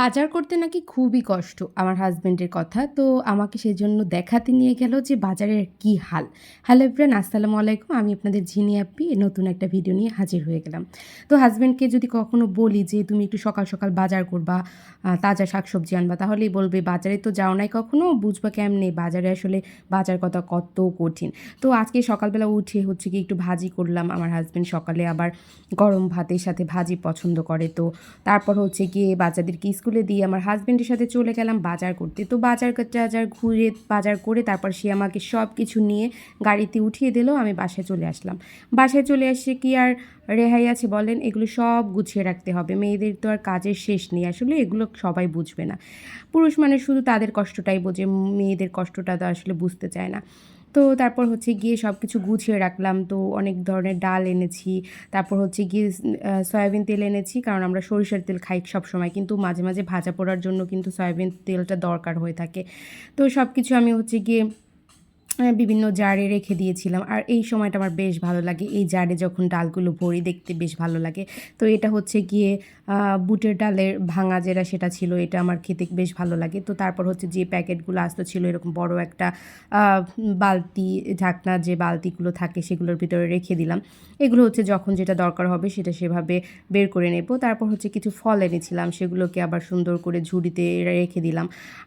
বাজার করতে নাকি খুবই কষ্ট আমার হাজব্যান্ডের কথা। তো আমাকে সেজন্য দেখাতে নিয়ে গেল যে বাজারের কি হাল। হ্যালো এভরিয়ান আসসালামু আলাইকুম। আমি আপনাদের ঝিনি অ্যাপি নতুন একটা ভিডিও নিয়ে হাজির হয়ে গেলাম। তো হাজব্যান্ডকে যদি কখনো বলি যে, তুমি একটু সকাল সকাল বাজার করবা তাজা শাকসবজি আনবা তাহলেই বলবে, বাজারে তো যাও নাই কখনো, বুঝবা কেমনে? বাজারে আসলে বাজার কথা কত কঠিন। তো আজকে সকালবেলা উঠে হচ্ছে কি একটু ভাজি করলাম। আমার হাজব্যান্ড সকালে আবার গরম ভাতের সাথে ভাজি পছন্দ করে। তো তারপর হচ্ছে গিয়ে বাচ্চাদেরকে স্কুলে দিয়ে আমার হাজব্যান্ডের সাথে চলে গেলাম বাজার করতে। তো বাজার টাজার ঘুরে বাজার করে তারপর সে আমাকে সব কিছু নিয়ে গাড়িতে উঠিয়ে দিল, আমি বাসায় চলে আসলাম। বাসায় চলে এসে কি আর রেহাই আছে বলেন? এগুলো সব গুছিয়ে রাখতে হবে। মেয়েদের তো আর কাজের শেষ নেই আসলে, এগুলো সবাই বুঝবে না। পুরুষ মানে শুধু তাদের কষ্টটাই বোঝে, মেয়েদের কষ্টটা তো আসলে বুঝতে চায় না। তো তারপর হচ্ছে গিয়ে সব কিছু গুছিয়ে রাখলাম। তো অনেক ধরনের ডাল এনেছি, তারপর হচ্ছে গিয়ে সয়াবিন তেল এনেছি, কারণ আমরা সরিষার তেল খাই সব সময় কিন্তু মাঝে মাঝে ভাজা পোড়ার জন্য কিন্তু সয়াবিন তেলটা দরকার হয়ে থাকে। তো সব কিছু আমি হচ্ছে গিয়ে বিভিন্ন জারে রেখে দিয়েছিলাম। আর এই সময়টা আমার বেশ ভালো লাগে। এই জারে যখন ডালগুলো ভরি দেখতে বেশ ভালো লাগে। তো এটা হচ্ছে গিয়ে বুটের ডালের ভাঙা যেটা সেটা ছিল, এটা আমার খেতে বেশ ভালো লাগে। তো তারপর হচ্ছে যে প্যাকেটগুলো আসতো ছিল, এরকম বড় একটা বালতি, ঢাকনা যে বালতিগুলো থাকে সেগুলোর ভিতরে রেখে দিলাম। এগুলো হচ্ছে যখন যেটা দরকার হবে সেটা সেভাবে বের করে নেব। তারপর হচ্ছে কিছু ফল এনেছিলাম, সেগুলোকে আবার সুন্দর করে ঝুড়িতে রেখে দিলাম।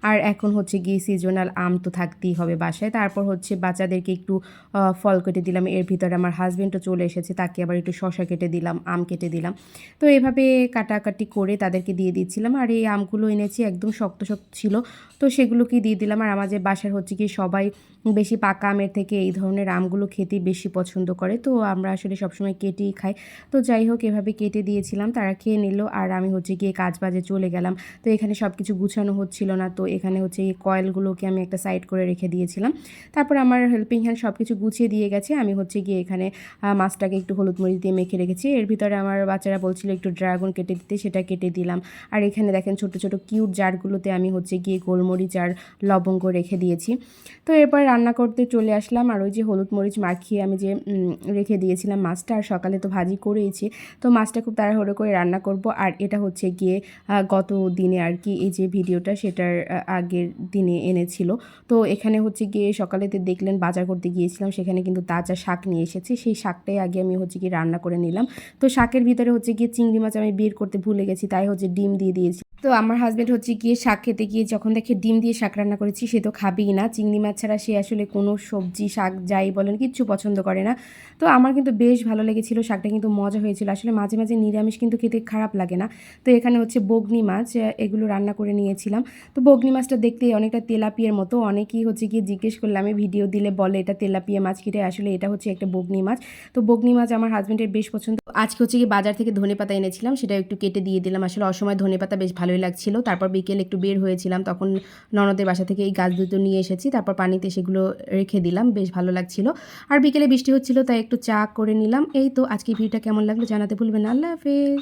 আর এখন হচ্ছে গিয়ে সিজনাল আম তো থাকতেই হবে বাসায়। তারপর হচ্ছে বাচ্চাদেরকে একটু ফল কেটে দিলাম। এর ভিতরে আমার হাজবেন্ডও চলে এসেছে, তাকে আবার একটু শশা কেটে দিলাম, আম কেটে দিলাম। তো এভাবে কাটাকাটি করে তাদেরকে দিয়ে দিচ্ছিলাম আর এই আমগুলো এনেছি, একদম শক্ত শক্ত ছিল। তো সেগুলোকে দিয়ে দিলাম আর আমাদের বাসার হচ্ছে কি সবাই বেশি পাকা আমের থেকে এই ধরনের আমগুলো খেতে বেশি পছন্দ করে। তো আমরা আসলে সবসময় কেটেই খাই। তো যাই হোক, এভাবে কেটে দিয়েছিলাম, তারা খেয়ে নিল আর আমি হচ্ছে গিয়ে কাজ বাজে চলে গেলাম। তো এখানে সব কিছু গুছানো হচ্ছিল না, তো এখানে হচ্ছে এই কয়েলগুলোকে আমি একটা সাইড করে রেখে দিয়েছিলাম। তারপর আমার হেল্পিং হ্যান্ড সব কিছু গুছিয়ে দিয়ে গেছে। আমি হচ্ছে গিয়ে এখানে মাছটাকে একটু হলুদ মরিচ দিয়ে মেখে রেখেছি। এর ভিতরে আমার বাচ্চারা বলছিল একটু ড্রাগন কেটে দিতে, সেটা কেটে দিলাম। আর এখানে দেখেন ছোট ছোট কিউট জারগুলোতে আমি হচ্ছে গিয়ে গোলমরিচ আর লবঙ্গ রেখে দিয়েছি। তো এরপর রান্না করতে চলে আসলাম। আর ওই যে হলুদ মরিচ মাখিয়ে আমি যে রেখে দিয়েছিলাম মাছটা, আর সকালে তো ভাজি করেইছি। তো মাছটা খুব তাড়াহুড়ো করে রান্না করব। আর এটা হচ্ছে গিয়ে গত দিনে আর কি এই যে ভিডিওটা, সেটার আগের দিনে এনেছিল। তো এখানে হচ্ছে গিয়ে সকালেতে দেখলেন বাজার করতে গিয়েছিলাম, সেখানে কিন্তু তাজা শাক নিয়ে এসেছি। সেই শাকটাই আগে আমি হচ্ছে গিয়ে রান্না করে নিলাম। তো শাকের ভিতরে হচ্ছে গিয়ে চিংড়ি মাছ আমি বের করতে ভুলে গেছি, তাই হচ্ছে ডিম দিয়ে দিয়েছি। তো আমার হাজব্যান্ড হচ্ছে গিয়ে শাক খেতে গিয়ে যখন দেখে ডিম দিয়ে শাক রান্না করেছি, সে তো খাবেই না। চিংড়ি মাছ ছাড়া সে আসলে কোনো সবজি, শাক যাই বলেন, কিচ্ছু পছন্দ করে না। তো আমার কিন্তু বেশ ভালো লেগেছিল, শাকটা কিন্তু মজা হয়েছিল। আসলে মাঝে মাঝে নিরামিষ কিন্তু খেতে খারাপ লাগে না। তো এখানে হচ্ছে বগনি মাছ এগুলো রান্না করে নিয়েছিলাম। তো বগনি মাছটা দেখতে অনেকটা তেলাপিয়ার মতো, অনেকেই হচ্ছে গিয়ে জিজ্ঞেস করলে আমি ভিডিও দিলে বলে এটা তেলাপিয়া মাছ কিটে আসলে এটা হচ্ছে একটা বগনি মাছ। তো বগনি মাছ আমার হাজব্যান্ডের বেশ পছন্দ। আজকে হচ্ছে গিয়ে বাজার থেকে ধনে পাতা এনেছিলাম, সেটা একটু কেটে দিয়ে দিলাম। আসলে অসময় ধনে পাতা বেশ ভালোই লাগছিল। তারপর বিকেল একটু বের হয়েছিলাম, তখন ননদের বাসা থেকে এই গাছ দুটো নিয়ে এসেছি। তারপর পানিতে সেগুলো রেখে দিলাম, বেশ ভালো লাগছিল। আর বিকেলে বৃষ্টি হচ্ছিল, তাই একটু চা করে নিলাম। এই তো আজকে ভিডিওটা কেমন লাগল জানাতে ভুলবেন। আল্লাহ হাফেজ।